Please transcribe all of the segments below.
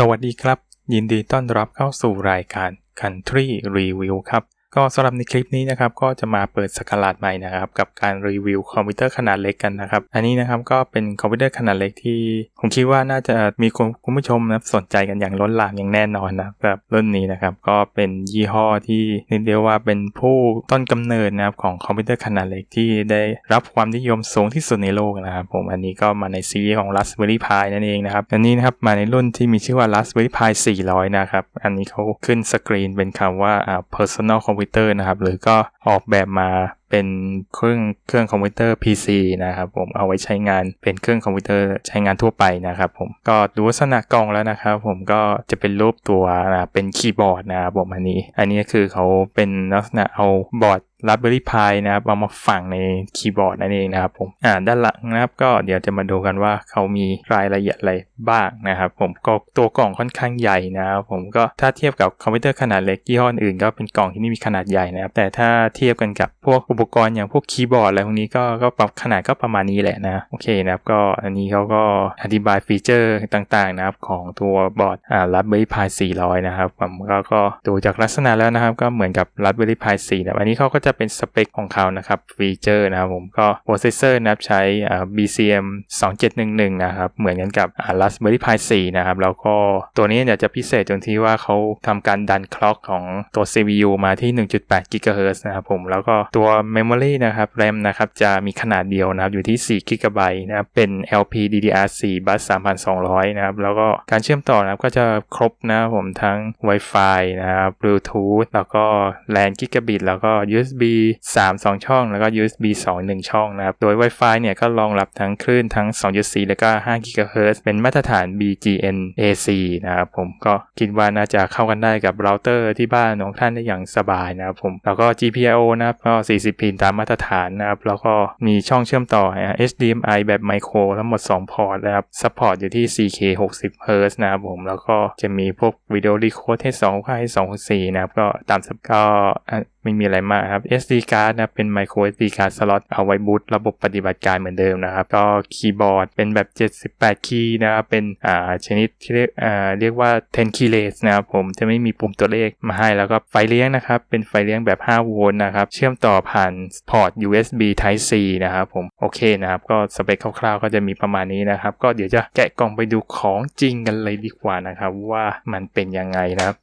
สวัสดีครับ ยินดีต้อนรับเข้าสู่รายการ Country Review ครับ ก็สำหรับในคลิปนี้นะครับก็จะมาเปิดสกราดใหม่นะครับกับการรีวิวคอมพิวเตอร์ขนาดเล็กกันนะครับอันนี้นะครับก็เป็นคอมพิวเตอร์ขนาดเล็กที่ผมคิดว่าน่าจะมีคุณผู้ชมนะสนใจกันอย่างล้นหลามอย่างแน่นอนนะครับรุ่นนี้นะครับก็เป็นยี่ห้อที่นิดเดียวว่าเป็นผู้ต้นกำเนิดนะครับของคอมพิวเตอร์ขนาดเล็กที่ได้รับความนิยมสูงที่สุดในโลกนะครับผมอันนี้ก็มาในซีรีส์ของ Raspberry Pi นั่นเองนะครับอันนี้นะครับมาในรุ่นที่มีชื่อว่า Raspberry Pi 400 นะครับอันนี้เขาขึ้นสกรีนเป็นคำว่าอ่า personal computer นะครับ หรือก็ออกแบบมา เป็นเครื่องเครื่องคอมพิวเตอร์ PC นะครับผมเอาไว้ใช้งานเป็นเครื่องคอมพิวเตอร์ใช้งานทั่วไปนะครับผมก็ดูลักษณะกล่องแล้วนะครับผมก็จะเป็นรูปตัวนะเป็นคีย์บอร์ดนะครับผมอันนี้ อันนี้คือเขาเป็นลักษณะเอาบอร์ด Raspberry Pi นะครับเอามาฝังในคีย์บอร์ดนั่นเองนะครับผมอ่าด้านหลังนะครับก็เดี๋ยวจะมาดูกันว่าเขามีรายละเอียดอะไรบ้างนะครับผมก็ตัวกล่องค่อนข้างใหญ่นะครับผมก็ถ้าเทียบกับคอมพิวเตอร์ขนาดเล็กยี่ห้ออื่นก็เป็นกล่องที่นี่มีขนาดใหญ่นะครับแต่ถ้าเทียบกันกับพวกอุปกรณ์อย่างพวกคีย์บอร์ดอะไรพวกนี้ก็ก็ปรับขนาดก็ประมาณนี้แหละนะ โอเคนะครับ ก็อันนี้เขาก็อธิบายฟีเจอร์ต่างๆนะครับ ของตัวบอร์ดอ่า Raspberry Pi 400 นะครับผมก็ก็ดูจากลักษณะแล้วนะครับ ก็เหมือนกับ Raspberry Pi 4นะอันนี้เขาก็จะเป็นสเปคของเขานะครับฟีเจอร์นะครับผมก็โปรเซสเซอร์นะครับใช้อ่า BCM 2711 นะครับเหมือนกันกับอ่า Raspberry Pi 4 นะครับ แล้วก็ตัวนี้เนี่ยจะพิเศษตรงที่ว่าเขาทำการดันคล็อกของตัว CPU มาที่ 1.8 GHz นะครับผมแล้วก็ตัว Memory นะครับ RAM นะครับจะมีขนาดเดียวนะครับอยู่ที่4 GB นะครับเป็น LPDDR4 bus 3200 นะครับ แล้วก็การเชื่อมต่อนะครับก็จะครบนะครับผมทั้ง Wi-Fi นะครับ Bluetooth แล้วก็ LAN Gigabit แล้วก็ USB 3 2 ช่อง แล้วก็ USB 2 1 ช่องนะครับ โดย Wi-Fi เนี่ยก็รองรับทั้งคลื่นทั้ง 2.4 แล้วก็5 GHz เป็นมาตรฐาน BGN AC นะครับผมก็คิดว่าน่าจะเข้ากันได้กับเราเตอร์ที่บ้านของท่านได้อย่างสบายนะครับผม แล้วก็ GPIO นะครับก็40พินตามมาตรฐานนะครับแล้วก็มีช่องเชื่อมต่อ HDMI แบบไมโครทั้งหมด 2 พอร์ตนะครับซัพพอร์ตอยู่ที่ 4K 60 Hz นะครับผมแล้วก็จะมีพวกวิดีโอรีโคดให้2ค่าให้2 4นะครับก็ตามสับก็ ไม่มีอะไรมากครับ SD card นะเป็น micro SD card slot เอาไว้บูตระบบปฏิบัติการเหมือนเดิมนะครับ ก็คีย์บอร์ดเป็นแบบ 78 คีย์นะครับ เป็นอ่าชนิดที่เรียกอ่าเรียกว่า 10 keyless นะครับผมจะไม่มีปุ่มตัวเลขมาให้แล้วก็ไฟเลี้ยงนะครับ เป็นไฟเลี้ยงแบบ 5 โวลต์นะครับ เชื่อมต่อผ่านพอร์ต USB Type C นะครับผมโอเคนะครับ ก็สเปคคร่าวๆ ก็จะมีประมาณนี้นะครับ ก็เดี๋ยวจะแกะกล่องไปดูของจริงกันเลยดีกว่านะครับ ว่ามันเป็นยังไงนะครับ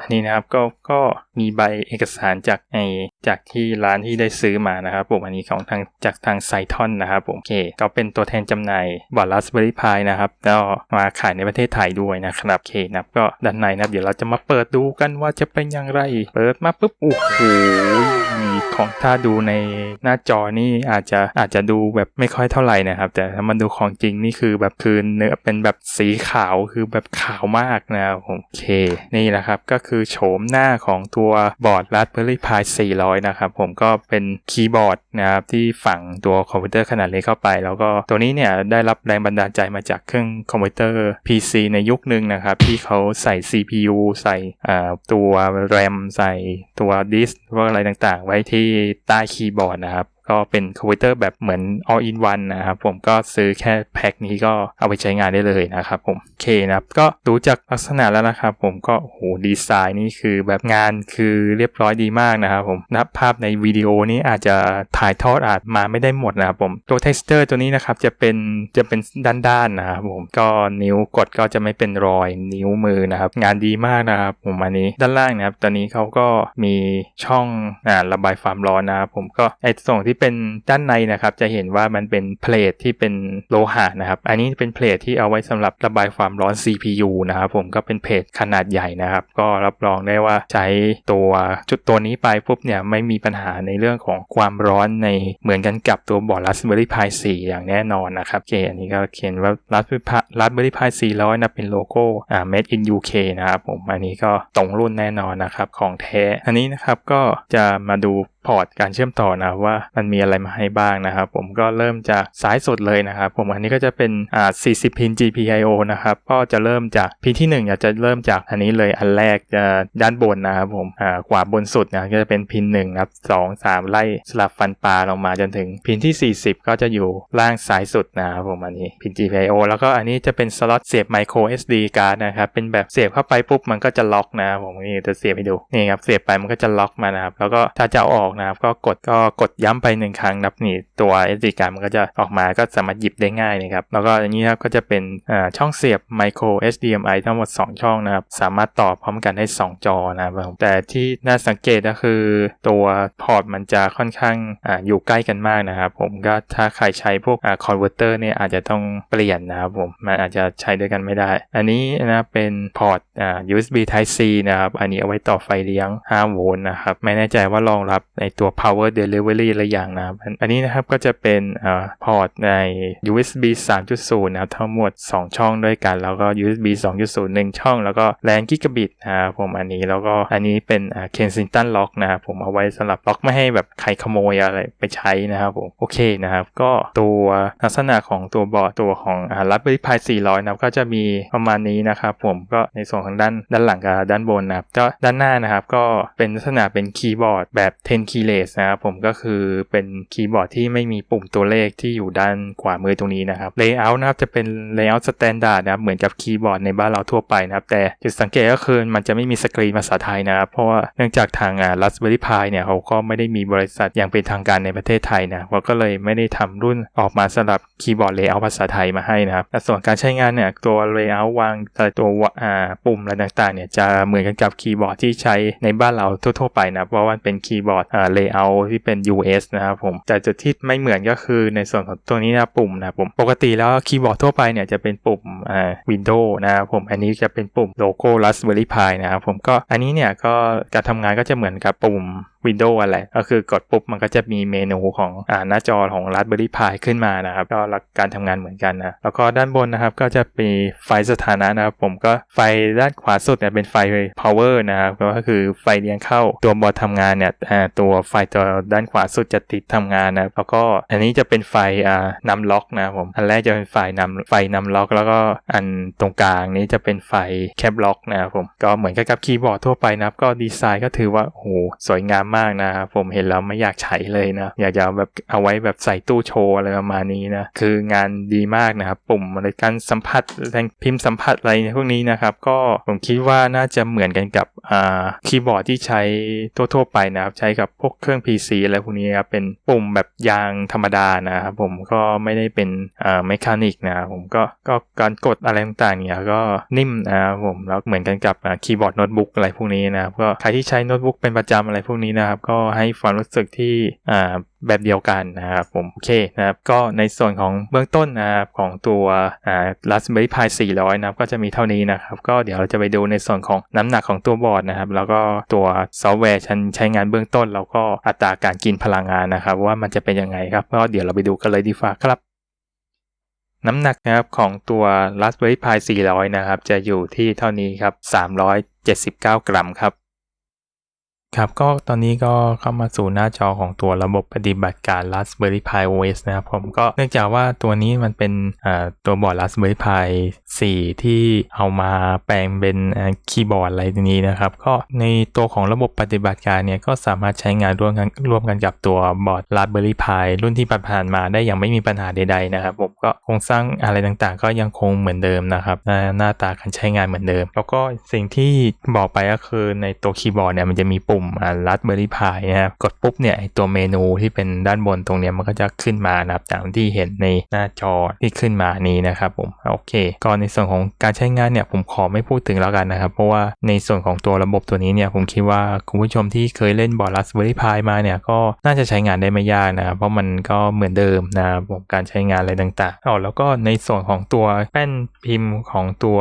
อันนี้นะครับก็ก็มีใบเอกสารจากไอจากที่ร้านที่ได้ซื้อมานะครับผมอันนี้ของทางจากทางไซทอนนะครับผมโอเคก็เป็นตัวแทนจำหน่ายบอร์ด Raspberry Pi นะครับแล้วมาขายในประเทศไทยด้วยนะครับโอเคนะครับก็ด้านในนะครับเดี๋ยวเราจะมาเปิดดูกันว่าจะเป็นอย่างไร เปิดมาปุ๊บโอ้โหมีของถ้าดูในหน้าจอนี่อาจจะอาจจะดูแบบไม่ค่อยเท่าไหร่นะครับ แต่ถ้ามันดูของจริงนี่คือแบบคือเนื้อเป็นแบบสีขาวคือแบบขาวมากนะครับผมโอเคนี่แหละครับก็คือโฉมหน้าของตัวบอร์ด Raspberry Pi 400 นะครับ ผมก็เป็นคีย์บอร์ดนะครับที่ฝังตัวคอมพิวเตอร์ขนาดเล็กเข้าไป แล้วก็ตัวนี้เนี่ยได้รับแรงบันดาลใจมาจากเครื่องคอมพิวเตอร์ PC ในยุคหนึ่งนะครับ ที่เขาใส่ CPU ใส่ตัว RAM ใส่ตัวดิสว่าอะไรต่างๆ ไว้ที่ใต้คีย์บอร์ดนะครับ ก็เป็นคอมพิวเตอร์แบบเหมือน all in one นะครับผมก็ซื้อแค่แพ็คนี้ก็เอาไปใช้งานได้เลยนะครับผมโอเคนะครับก็ดูจากลักษณะแล้วนะครับผมก็โหดีไซน์นี่คือแบบงานคือเรียบร้อยดีมากนะครับผมนับภาพในวิดีโอนี้อาจจะถ่ายทอดอาจมาไม่ได้หมดนะครับผมตัว texture ตัวนี้นะครับจะเป็นจะเป็นด้านๆนะครับผมก็นิ้วกดก็จะไม่เป็นรอยนิ้วมือนะครับ งานดีมากนะครับผมอันนี้ด้านล่างนะครับตอนนี้เขาก็มีช่องอ่าระบายความร้อนนะครับผมก็ไอ้ส่งที่ที่เป็นด้านในนะครับ จะเห็นว่ามันเป็นเพลทที่เป็นโลหะนะครับ อันนี้เป็นเพลทที่เอาไว้สำหรับระบายความร้อน CPU นะครับผมก็เป็นเพลทขนาดใหญ่นะครับ ก็รับรองได้ว่าใช้ตัวจุดตัวนี้ไปปุ๊บเนี่ยไม่มีปัญหาในเรื่องของความร้อนในเหมือนกันกับตัวบอร์ด Raspberry Pi 4 อย่างแน่นอนนะครับโอเคอันนี้ก็เขียนว่า Raspberry Raspberry Pi 400นะเป็นโลโก้อ่า Made in UK นะครับผมอันนี้ก็ตรงรุ่นแน่นอนนะครับของแท้ อันนี้นะครับก็จะมาดู พอร์ตการเชื่อมต่อนะว่ามันมีอะไรมาให้บ้างนะครับ ผมก็เริ่มจากซ้ายสุดเลยนะครับ ผมอันนี้ก็จะเป็นอ่า40 พิน GPIO นะครับก็จะเริ่มจากพินที่1อยากจะเริ่มจากอันนี้เลยอันแรกจะด้านบนนะครับผมอ่าขวาบนสุดนะก็จะเป็นพิน1นะครับ2 3 ไล่สลับฟันปลาลงมาจนถึงพินที่ 40 ก็จะอยู่ล่างซ้ายสุดนะครับผมอันนี้พิน GPIO แล้วก็อันนี้จะเป็นสล็อตเสียบ micro SD card นะครับเป็นแบบเสียบเข้าไปปุ๊บมันก็จะล็อกนะผมนี่จะเสียบให้ดูนี่ครับเสียบไปมันก็จะล็อกมานะครับแล้วก็ถ้าจะออกนะครับ ก็กดก็กดย้ำไปหนึ่งครั้งนับนี่ตัว SD card มันก็จะออกมาก็สามารถหยิบได้ง่ายนะครับ แล้วก็อย่างนี้ครับก็จะเป็นช่องเสียบ micro HDMI ทั้งหมด 2 ช่องนะครับ สามารถต่อพร้อมกันได้ 2 จอนะครับผมแต่ที่น่าสังเกตก็คือ ตัวพอร์ตมันจะค่อนข้างออยู่ใกล้กันมากนะครับผมก็ถ้าใครใช้พวกคอนเวอร์เตอร์เนี่ยอาจจะต้องเปลี่ยนนะครับผมมันอาจจะใช้ด้วยกันไม่ได้ อันนี้นะเป็นพอร์ต USB Type C นะครับ อันนี้เอาไว้ต่อไฟเลี้ยง 5 โวลต์นะครับ ไม่แน่ใจว่ารองรับในในตัว power delivery อะไรอย่างนะครับ อันนี้นะครับก็จะเป็นอพอร์ตใน USB 3.0 นะครับ ทั้งหมด 2 ช่องด้วยกัน แล้วก็ USB 2.0 1 ช่อง แล้วก็แรงกิกะบิตนะครับผมอันนี้แล้วก็อันนี้เป็นอ่า Kensington Lock นะครับผมเอาไว้สำหรับล็อกไม่ให้แบบใครขโมยอะไรไปใช้นะครับผมโอเคนะครับก็ตัวลักษณะของตัวบอร์ดตัวของอ่า Raspberry Pi 400 นะครับก็จะมีประมาณนี้นะครับผมก็ในส่วนของด้านด้านหลังกับด้านบนนะครับก็ด้านหน้านะครับก็เป็นลักษณะเป็นคีย์บอร์ดแบบ 10 keyless นะครับผมก็คือเป็นคีย์บอร์ดที่ไม่มีปุ่มตัวเลขที่อยู่ด้านขวามือตรงนี้นะครับ layout นะครับจะเป็น layout standard นะครับเหมือนกับคีย์บอร์ดในบ้านเราทั่วไปนะครับแต่จุดสังเกตก็คือมันจะไม่มีสกรีนภาษาไทยนะครับ เพราะว่าเนื่องจากทางอ่า Raspberry Pi เนี่ยเขาก็ไม่ได้มีบริษัทอย่างเป็นทางการในประเทศไทยนะเขาก็เลยไม่ได้ทำรุ่นออกมาสำหรับคีย์บอร์ด layout ภาษาไทยมาให้นะครับแต่ส่วนการใช้งานเนี่ยตัว layout วางแต่ตัวอ่าปุ่มอะไรต่างๆเนี่ยจะเหมือนกันกับคีย์บอร์ดที่ใช้ในบ้านเราทั่วๆไปนะเพราะว่าเป็นคีย์บอร์ดอ่า layout ที่เป็น US นะครับผมแต่จุดที่ไม่เหมือนก็คือในส่วนของตัวนี้นะปุ่มนะผมปกติแล้วคีย์บอร์ดทั่วไปเนี่ยจะเป็นปุ่มอ่า Windows นะครับผมอันนี้จะเป็นปุ่มโลโก้ Raspberry Pi นะครับผมก็อันนี้เนี่ยก็การทำงานก็จะเหมือนกับปุ่ม Windows อะไร ก็คือกดปุ๊บมันก็จะมีเมนูของอ่าหน้าจอของ Raspberry Pi ขึ้นมานะครับก็หลักการทำงานเหมือนกันนะแล้วก็ด้านบนนะครับก็จะมีไฟสถานะนะครับผมก็ไฟด้านขวาสุดเนี่ยเป็นไฟ power นะครับก็คือไฟเลี้ยงเข้าตัวบอร์ดทำงานเนี่ยอ่าตัวไฟตัวด้านขวาสุดจะติดทำงานนะแล้วก็อันนี้จะเป็นไฟอ่านำล็อกนะผมอันแรกจะเป็นไฟนำไฟนำล็อก แล้วก็อันตรงกลางนี้จะเป็นไฟแคปล็อกนะครับผมก็เหมือนกับคีย์บอร์ดทั่วไปนะครับก็ดีไซน์ก็ถือว่าโอ้โหสวยงามมากนะผมเห็นแล้วไม่อยากใช้เลยนะ อยากจะเอาแบบเอาไว้แบบใส่ตู้โชว์อะไรประมาณนี้นะคืองานดีมากนะครับปุ่มอะไรการสัมผัสแรงพิมพ์สัมผัสอะไรพวกนี้นะครับ ก็ผมคิดว่าน่าจะเหมือนกันกับ คีย์บอร์ดที่ใช้ทั่วๆไปนะครับ ใช้กับพวกเครื่อง PC อะไรพวกนี้ครับเป็นปุ่มแบบยางธรรมดานะครับผมก็ไม่ได้เป็นอ่าเมคานิกนะครับผมก็ก็การกดอะไรต่างๆเนี่ยก็นิ่มนะครับผมแล้วเหมือนกันกับคีย์บอร์ดโน้ตบุ๊กอะไรพวกนี้นะครับก็ใครที่ใช้โน้ตบุ๊กเป็นประจำอะไรพวกนี้นะครับก็ให้ความรู้สึกที่อ่า แบบเดียวกันนะครับผมโอเคนะครับก็ในส่วนของเบื้องต้นนะครับของตัวอ่า Raspberry Pi 400 นะครับก็จะมีเท่านี้นะครับก็เดี๋ยวเราจะไปดูในส่วนของน้ำหนักของตัวบอร์ดนะครับแล้วก็ตัวซอฟต์แวร์ชั้นใช้งานเบื้องต้น แล้วก็อัตราการกินพลังงานนะครับ ว่ามันจะเป็นยังไงครับก็เดี๋ยวเราไปดูกันเลยดีฟ้าครับน้ำหนักนะครับของตัว Raspberry Pi 400 นะครับ จะอยู่ที่เท่านี้ครับ 379 กรัมครับ ครับก็ตอนนี้ก็เข้ามาสู่หน้าจอของตัวระบบปฏิบัติการ Raspberry Pi OS นะครับผมก็เนื่องจากว่าตัวนี้มันเป็นตัวบอร์ด Raspberry Pi 4 ที่เอามาแปลงเป็นคีย์บอร์ดอะไรนี้นะครับ ก็ในตัวของระบบปฏิบัติการเนี่ยก็สามารถใช้งานร่วมกันร่วมกันกับตัวบอร์ด Raspberry Pi รุ่นที่ผ่านมาได้อย่างไม่มีปัญหาใดๆนะครับผมก็โครงสร้างอะไรต่างๆ ก็ยังคงเหมือนเดิมนะครับหน้าหน้าตาการใช้งานเหมือนเดิม แล้วก็สิ่งที่บอกไปก็คือในตัวคีย์บอร์ดเนี่ยมันจะมีปุ่มอ่า Raspberry Pi นะครับกดปุ๊บเนี่ยตัวเมนูที่เป็นด้านบนตรงเนี้ยมันก็จะขึ้นมานะครับตามที่เห็นในหน้าจอที่ขึ้นมานี้นะครับผมโอเคก็ในส่วนของการใช้งานเนี่ยผมขอไม่พูดถึงแล้วกันนะครับ เพราะว่าในส่วนของตัวระบบตัวนี้เนี่ยผมคิดว่าคุณผู้ชมที่เคยเล่นบอร์ด Raspberry Pi มาเนี่ยก็น่าจะใช้งานได้ไม่ยากนะครับเพราะมันก็เหมือนเดิมนะครับการใช้งานอะไรต่างๆอ๋อแล้วก็ในส่วนของตัวแป้นพิมพ์ของตัว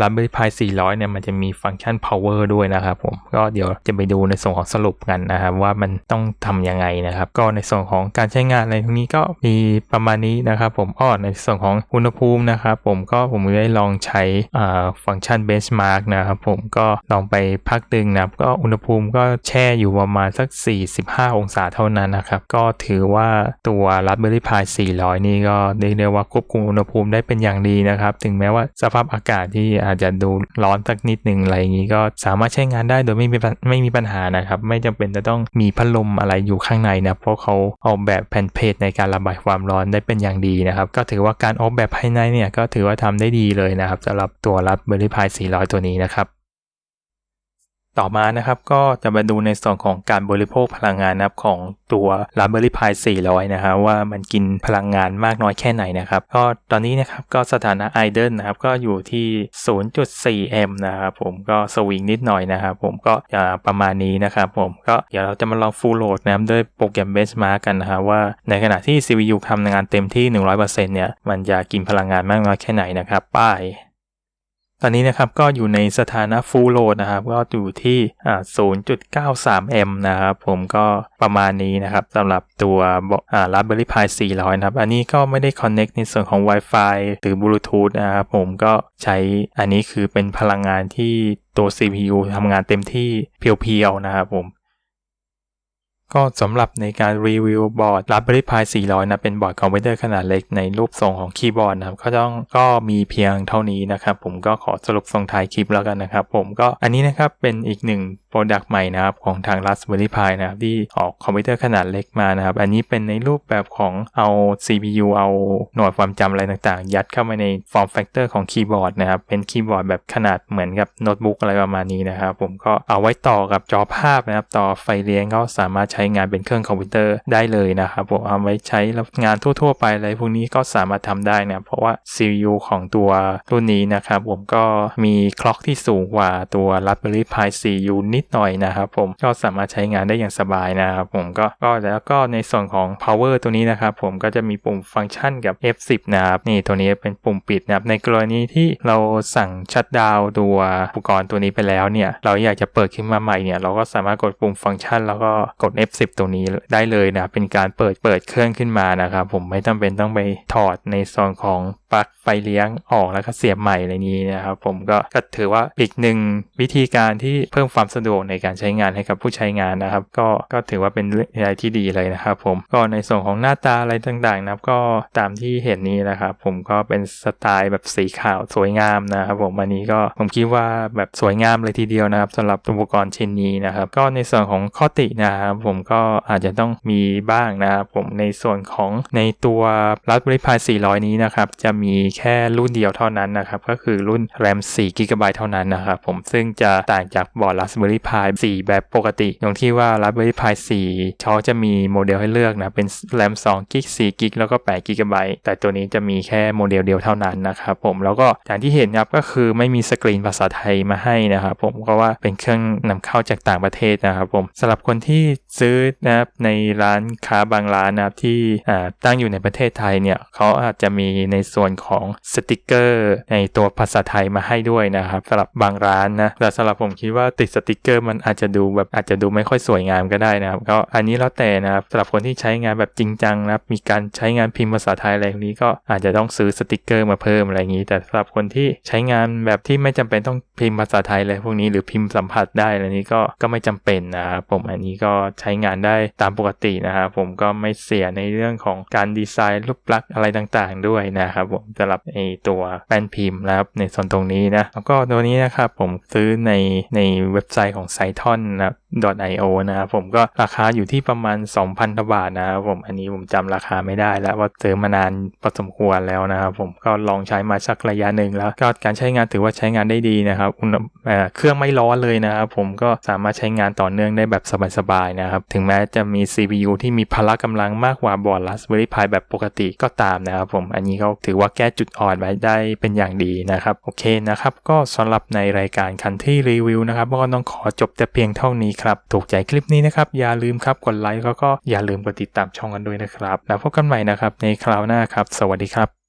Raspberry Pi 400เนี่ยมันจะมีฟังก์ชัน power ด้วยนะครับผมก็เดี๋ยวจะไปดูในในส่วนของสรุปกันนะครับว่ามันต้องทํำยังไงนะครับ ก็ในส่วนของการใช้งานอะไรพวกนี้ก็มีประมาณนี้นะครับ ผมอ้อในส่วนของอุณหภูมินะครับผมก็ผมได้ลองใช้ฟังก์ชัน benchmark นะครับผมก็ลองไปพักดึงนะครับก็อุณหภูมิก็แช่อยู่ประมาณสัก 45 องศาเท่านั้นนะครับ ก็ถือว่าตัว Raspberry Pi 400 นี่ก็เรียกได้ว่าควบคุมอุณหภูมิได้เป็นอย่างดีนะครับ ถึงแม้ว่าสภาพอากาศที่อาจจะดูร้อนสักนิดหนึ่งอะไรอย่างนี้ก็สามารถใช้งานได้โดยไม่มีไม่มีปัญหานะครับไม่จำเป็นจะต้องมีพัดลมอะไรอยู่ข้างในนะเพราะเขาออกแบบแผ่นเพจในการระบายความร้อนได้เป็นอย่างดีนะครับก็ถือว่าการออกแบบภายในเนี่ยก็ถือว่าทำได้ดีเลยนะครับสำหรับตัว Raspberry Pi 400 ตัวนี้นะครับ ต่อมานะครับก็จะมาดูในส่วนของการบริโภคพลังงานนะครับของตัว Raspberry Pi 400 นะครับว่ามันกินพลังงานมากน้อยแค่ไหนนะครับ ก็ตอนนี้นะครับก็สถานะ idle นะครับก็อยู่ที่ 0.4 m นะครับผมก็สวิงนิดหน่อยนะครับผมก็ประมาณนี้นะครับผมก็เดี๋ยวเราจะมาลอง full load นะครับด้วยโปรแกรม benchmark กันนะครับว่าในขณะที่ CPU ทำงานเต็มที่ 100%เนี่ยมันจะกินพลังงานมากน้อยแค่ไหนนะครับป้าย ตอนนี้นะครับก็อยู่ในสถานะ full load นะครับ ก็อยู่ที่อ่า0.93 m นะครับผมก็ประมาณนี้นะครับสำหรับตัวอ่า Raspberry Pi 400 นะครับ อันนี้ก็ไม่ได้ connect ในส่วนของ Wi-Fi หรือ Bluetooth นะครับผมก็ใช้อันนี้คือเป็นพลังงานที่ตัว CPU ทำงานเต็มที่เพียวๆนะครับผม ก็สำหรับในการรีวิวบอร์ด Raspberry Pi 400 นะ เป็นบอร์ดคอมพิวเตอร์ขนาดเล็กในรูปทรงของคีย์บอร์ดนะครับ ก็ต้องก็มีเพียงเท่านี้นะครับ ผมก็ขอสรุปส่งท้ายคลิปแล้วกันนะครับ ผมก็อันนี้นะครับเป็นอีกหนึ่ง โปรดักต์ใหม่นะครับของทาง Raspberry Pi นะครับที่ออกคอมพิวเตอร์ขนาดเล็กมานะครับ อันนี้เป็นในรูปแบบของเอา CPU เอาหน่วยความจำอะไรต่างๆ ยัดเข้ามาในฟอร์มแฟกเตอร์ของคีย์บอร์ดนะครับ เป็นคีย์บอร์ดแบบขนาดเหมือนกับโน้ตบุ๊กอะไรประมาณนี้นะครับ ผมก็เอาไว้ต่อกับจอภาพนะครับ ต่อไฟเลี้ยงก็สามารถใช้งานเป็นเครื่องคอมพิวเตอร์ได้เลยนะครับผมเอาไว้ใช้งานทั่ว ๆ ไปอะไรพวกนี้ก็สามารถทำได้นะเพราะว่า CPU ของตัวรุ่นนี้นะครับผมก็มีคล็อกที่สูงกว่าตัว Raspberry Pi 4U นิดหน่อยนะครับผมก็สามารถใช้งานได้อย่างสบายนะครับผมก็ก็แล้วก็ในส่วนของ power ตัวนี้นะครับผมก็จะมีปุ่มฟังก์ชันกับ F10 นะครับนี่ตัวนี้เป็นปุ่มปิดนะครับในกรณีที่เราสั่งชัดดาวตัวอุปกรณ์ตัวนี้ไปแล้วเนี่ยเราอยากจะเปิดขึ้นมาใหม่เนี่ยเราก็สามารถกดปุ่มฟังก์ชัน แล้วก็กด F10 ตัวนี้ได้เลยนะเป็นการเปิดเปิดเครื่องขึ้นมานะครับผมไม่จำเป็นต้องไปถอดในส่วนของ ปลั๊กไฟเลี้ยงออกแล้วก็เสียบใหม่อะไรนี้นะครับผมก็ก็ถือว่าอีกหนึ่งวิธีการที่เพิ่มความสะดวกในการใช้งานให้กับผู้ใช้งานนะครับ ก็ก็ถือว่าเป็นอะไรที่ดีเลยนะครับผมก็ในส่วนของหน้าตาอะไรต่างๆนะครับก็ตามที่เห็นนี้นะครับผมก็เป็นสไตล์แบบสีขาวสวยงามนะครับผมอันนี้ก็ผมคิดว่าแบบสวยงามเลยทีเดียวนะครับสำหรับอุปกรณ์ชิ้นนี้นะครับ ก็ในส่วนของข้อตินะครับผมก็อาจจะต้องมีบ้างนะครับผมในส่วนของในตัว Raspberry Pi 400 นี้นะครับจะมีีแค่รุ่นเดียวเท่านั้นนะครับ ก็คือรุ่น RAM 4 g b เท่านั้นนะครับผมซึ่งจะต่างจากบอร์ด Raspberry Pi 4 แบบปกติ ตรงที่ว่า Raspberry Pi 4เขาจะมีโมเดลให้เลือกนะ เป็น RAM 2 g b 4 g b แล้วก็8 g b แต่ตัวนี้จะมีแค่โมเดลเดียวเท่านั้นนะครับผมแล้วก็อย่างที่เห็นครับก็คือไม่มีสกรีนภาษาไทยมาให้นะครับผมเพราะว่าเป็นเครื่องนำเข้าจากต่างประเทศนะครับผมสำหรับคนที่ ซื้อนะครับในร้านค้าบางร้านนะครับที่ตั้งอยู่ในประเทศไทยเนี่ยเขาอาจจะมีในส่วนของสติกเกอร์ในตัวภาษาไทยมาให้ด้วยนะครับสำหรับบางร้านนะแต่สำหรับผมคิดว่าติดสติกเกอร์มันอาจจะดูแบบอาจจะดูไม่ค่อยสวยงามก็ได้นะครับก็อันนี้แล้วแต่นะครับสำหรับคนที่ใช้งานแบบจริงจังนะครับมีการใช้งานพิมพ์ภาษาไทยอะไรนี้ก็อาจจะต้องซื้อสติกเกอร์มาเพิ่มอะไรอย่างนี้ แต่สำหรับคนที่ใช้งานแบบที่ไม่จำเป็นต้องพิมพ์ภาษาไทยอะไรพวกนี้หรือพิมพ์สัมผัสได้อะไรนี้ก็ก็ไม่จำเป็นนะครับผมอันนี้ก็ใช้งานได้ตามปกตินะครับผมก็ไม่เสียในเรื่องของการดีไซน์รูปลักษณ์อะไรต่างๆ ด้วยนะครับผมสำหรับไอตัวแป้นพิมพ์นะครับในส่วนตรงนี้นะแล้วก็ตัวนี้นะครับผมซื้อในในเว็บไซต์ของไซทอนนะ .io นะครับผมก็ราคาอยู่ที่ประมาณ 2,000บาทนะครับผมอันนี้ผมจำราคาไม่ได้แล้วว่าซื้อมานานพอสมควรแล้วนะครับผมก็ลองใช้มาสักระยะหนึ่งแล้วก็การใช้งานถือว่าใช้งานได้ดีนะครับเครื่องไม่ร้อนเลยนะครับผมก็สามารถใช้งานต่อเนื่องได้แบบสบายๆนะนะครับ ถึงแม้จะมี CPU ที่มีพละกำลังมากกว่าบอร์ด Raspberry Pi แบบปกติก็ตามนะครับผม อันนี้เขาถือว่าแก้จุดอ่อนไว้ได้เป็นอย่างดีนะครับ โอเคนะครับ ก็สำหรับในรายการคันที่รีวิวนะครับก็ต้องขอจบแต่เพียงเท่านี้ครับ ถูกใจคลิปนี้นะครับ อย่าลืมครับกดไลค์แล้วก็อย่าลืมกดติดตามช่องกันด้วยนะครับ แล้วพบกันใหม่นะครับในคราวหน้าครับ สวัสดีครับ